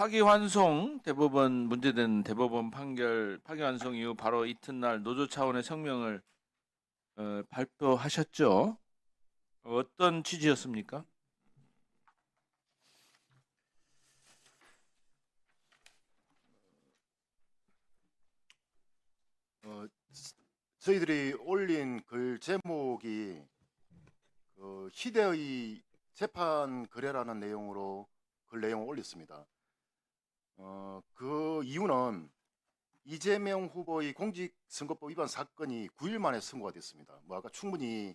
파기환송 대법원 문제된 대법원 판결 파기환송 이후 바로 이튿날 노조 차원의 성명을 어, 발표하셨죠. 어떤 취지였습니까? 어, 저희들이 올린 글 제목이 그 희대의 재판 거래라는 내용으로 글 내용을 올렸습니다. 어, 그 이유는 이재명 후보의 공직선거법 위반 사건이 9일 만에 선고가 됐습니다. 뭐 아까 충분히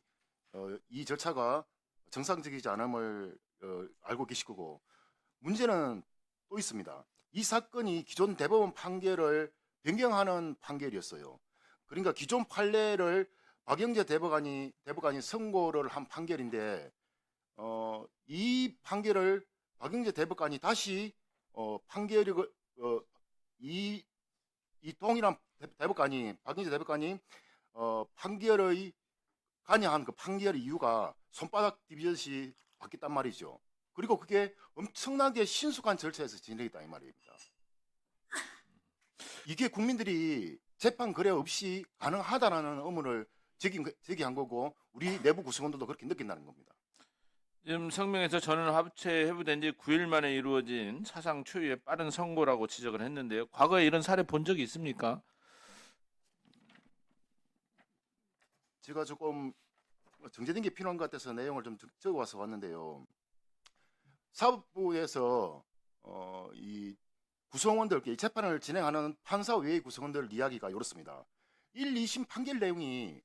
어, 이 절차가 정상적이지 않음을 어, 알고 계실 거고 문제는 또 있습니다. 이 사건이 기존 대법원 판결을 변경하는 판결이었어요. 그러니까 기존 판례를 박영재 대법관이 대법관이 선고를 한 판결인데 어, 이 판결을 박영재 대법관이 다시 어, 판결이 어, 이, 이 동일한 대- 대법관이 박영재 대법관이 어, 판결의 관여한 그 판결의 이유가 손바닥 디비전시 바뀌었단 말이죠. 그리고 그게 엄청나게 신속한 절차에서 진행했다 이 말입니다. 이게 국민들이 재판 거래 없이 가능하다라는 의문을 제기, 제기한 거고 우리 내부 구성원들도 그렇게 느낀다는 겁니다. 지금 성명에서 전원 합체 해부된 지 9일 만에 이루어진 사상 초유의 빠른 선고라고 지적을 했는데요. 과거에 이런 사례 본 적이 있습니까? 제가 조금 정제된 게 필요한 것 같아서 내용을 좀 적- 적어와서 왔는데요. 사법부에서 어, 이 구성원들, 이 재판을 진행하는 판사 외의 구성원들 이야기가 이렇습니다. 1, 2심 판결 내용이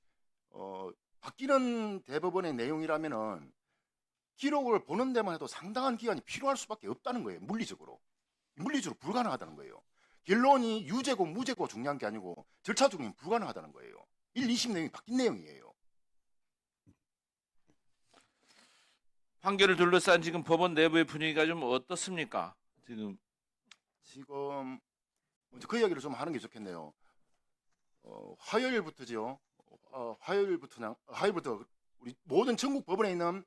어, 바뀌는 대법원의 내용이라면은 기록을 보는 데만 해도 상당한 기간이 필요할 수밖에 없다는 거예요. 물리적으로. 물리적으로 불가능하다는 거예요. 결론이 유죄고 무죄고 중요한 게 아니고 절차 중에 불가능하다는 거예요. 1, 2심 내용이 바뀐 내용이에요. 판결을 둘러싼 지금 법원 내부의 분위기가 좀 어떻습니까? 지금 지금 먼저 그 이야기를 좀 하는 게 좋겠네요. 어, 화요일부터죠. 어, 화요일부터 화요일부터 우리 모든 전국 법원에 있는 어,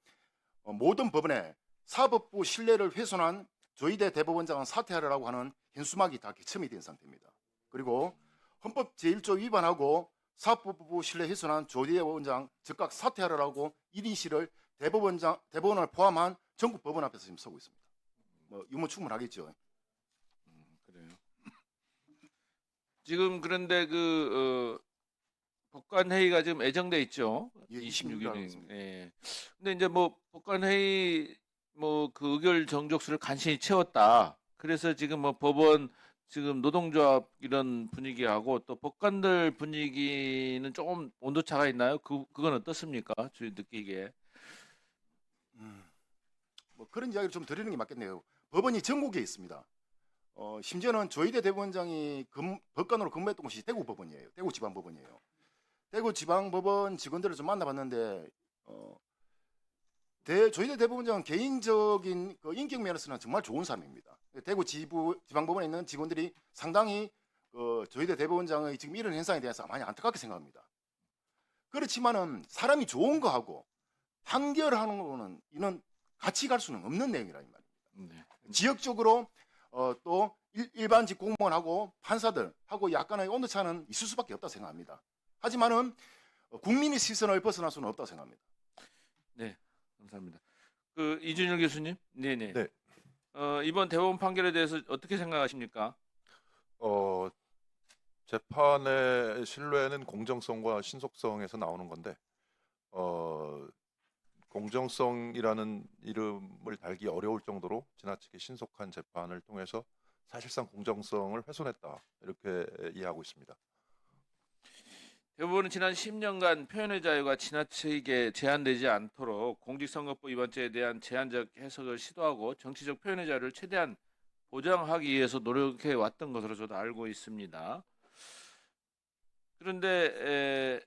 모든 법원에 사법부 신뢰를 훼손한 조희대 대법원장은 사퇴하라고 하는 현수막이 다 개첨이 된 상태입니다. 그리고 헌법 제1조 위반하고 사법부 신뢰 훼손한 조희대 원장 즉각 사퇴하라고 1인실을 대법원장 대법원을 포함한 전국 법원 앞에서 지금 서고 있습니다. 뭐 유무 충분하겠죠. 그래요. 지금 그런데 그 어, 법관 회의가 지금 예정돼 있죠. 예, 26일. 26일 알았습니다. 예. 근데 이제 뭐 법관 회의 뭐 그 의결 정족수를 간신히 채웠다. 그래서 지금 뭐 법원 지금 노동조합 이런 분위기하고 또 법관들 분위기는 조금 온도차가 있나요? 그 그건 어떻습니까? 주위 느끼기에. 음, 뭐 그런 이야기를 좀 드리는 게 맞겠네요. 법원이 전국에 있습니다. 어, 심지어는 조희대 대법원장이 근- 법관으로 근무했던 곳이 대구 법원이에요. 대구 지방 법원이에요. 대구 지방 법원 직원들을 좀 만나봤는데 어, 대, 조희대 대법원장은 개인적인 그 인격 면에서는 정말 좋은 사람입니다. 대구 지부 지방 법원에 있는 직원들이 상당히 그 조희대 대법원장의 지금 이런 현상에 대해서 많이 안타깝게 생각합니다. 그렇지만은 사람이 좋은 거하고 판결하는 거는 이는 같이 갈 수는 없는 내용이라 이 말입니다. 네. 지역적으로 어, 또 일, 일반직 공무원하고 판사들하고 약간의 온도차는 있을 수밖에 없다 생각합니다. 하지만은 어, 국민의 시선을 벗어날 수는 없다고 생각합니다. 감사합니다. 그 이준일 교수님, 네네. 네. 어, 이번 대법원 판결에 대해서 어떻게 생각하십니까? 어, 재판의 신뢰는 공정성과 신속성에서 나오는 건데, 어, 공정성이라는 이름을 달기 어려울 정도로 지나치게 신속한 재판을 통해서 사실상 공정성을 훼손했다 이렇게 이해하고 있습니다. 대법원은 지난 10년간 표현의 자유가 지나치게 제한되지 않도록 공직선거법 위반죄에 대한 제한적 해석을 시도하고 정치적 표현의 자유를 최대한 보장하기 위해서 노력해 왔던 것으로 저도 알고 있습니다. 그런데 에,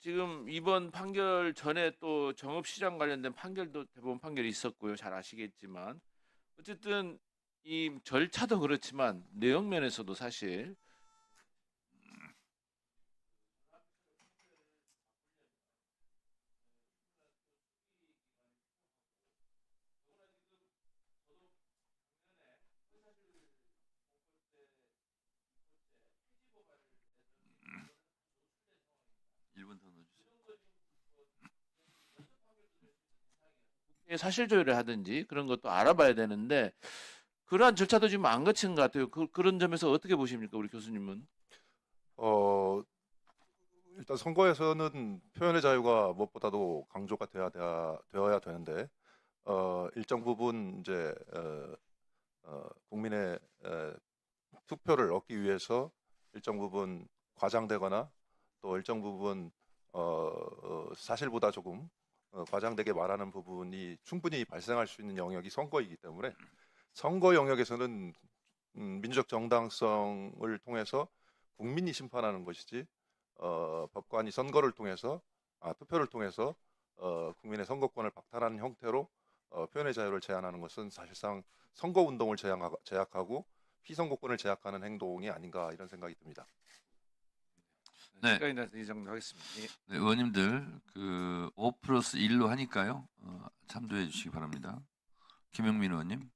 지금 이번 판결 전에 또 정업시장 관련된 판결도 대법원 판결이 있었고요. 잘 아시겠지만 어쨌든 이 절차도 그렇지만 내용 면에서도 사실 사실 조회를 하든지 그런 것도 알아봐야 되는데 그러한 절차도 지금 안 거친 것 같아요. 그, 그런 점에서 어떻게 보십니까, 우리 교수님은? 어 일단 선거에서는 표현의 자유가 무엇보다도 강조가 돼야 돼야, 되어야 되는데 어 일정 부분 이제 어, 어, 국민의 에, 투표를 얻기 위해서 일정 부분 과장되거나 또 일정 부분 어, 어, 사실보다 조금 어, 과장되게 말하는 부분이 충분히 발생할 수 있는 영역이 선거이기 때문에 선거 영역에서는 음, 민주적 정당성을 통해서 국민이 심판하는 것이지 어, 법관이 선거를 통해서 아, 투표를 통해서 어, 국민의 선거권을 박탈하는 형태로 어, 표현의 자유를 제한하는 것은 사실상 선거 운동을 제약하고 피선거권을 제약하는 행동이 아닌가 이런 생각이 듭니다. 네. 시간이 나서 이 정도 하겠습니다. 예. 네, 의원님들 그5 플러스 1로 하니까요. 어, 참조해 주시기 바랍니다. 김영민 의원님.